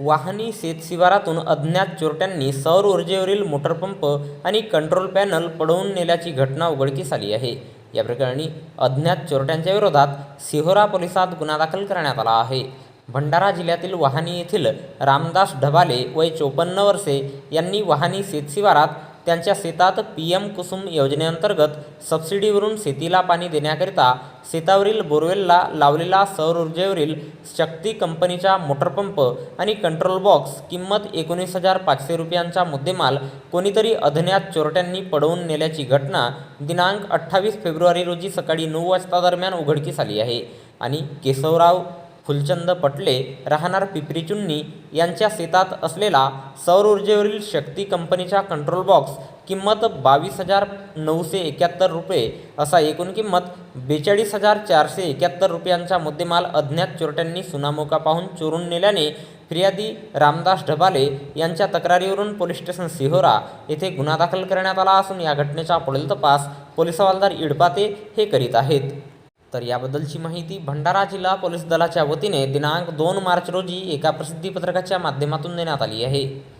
वाहनी शेतशिवारातून अज्ञात चोरट्यांनी सौर ऊर्जेवरील मोटरपंप आणि कंट्रोल पॅनल पडवून नेल्याची घटना उघडकीस आली आहे. या प्रकरणी अज्ञात चोरट्यांच्या विरोधात सिहोरा पोलिसात गुन्हा दाखल करण्यात आला आहे. भंडारा जिल्ह्यातील वाहनी येथील रामदास ढबाले वय चोपन्न वर्षे यांनी वाहनी शेतशिवारात त्यांच्या शेतात पी एम कुसुम योजनेअंतर्गत सबसिडीवरून शेतीला पाणी देण्याकरिता शेतावरील बोरवेलला लावलेला सौर ऊर्जेवरील शक्ती कंपनीचा मोटरपंप आणि कंट्रोल बॉक्स किंमत एकोणीस हजार पाचशे रुपयांचा मुद्देमाल कोणीतरी अज्ञात चोरट्यांनी पडवून नेल्याची घटना दिनांक अठ्ठावीस फेब्रुवारी रोजी सकाळी नऊ वाजता दरम्यान उघडकीस आली आहे. आणि केशवराव फुलचंद पटले राहणार पिपरी चुन्नी यांच्या शेतात असलेला सौर ऊर्जेवरील शक्ती कंपनीचा कंट्रोल बॉक्स किंमत बावीस हजार नऊशे एक्याहत्तर रुपये असा एकूण किंमत बेचाळीस हजार चारशे एक्याहत्तर रुपयांचा मुद्देमाल अज्ञात चोरट्यांनी सुनामोका पाहून चोरून नेल्याने फिर्यादी रामदास ढबाले यांच्या तक्रारीवरून पोलीस स्टेशन सिहोरा येथे गुन्हा दाखल करण्यात आला असून या घटनेचा पुढील तपास पोलीस हवालदार इडपाते हे करीत आहेत. तर याबद्दलची माहिती भंडारा जिल्हा पोलीस दलाच्या वतीने दिनांक दोन मार्च रोजी एका प्रसिद्धीपत्रकाच्या माध्यमातून देण्यात आली आहे.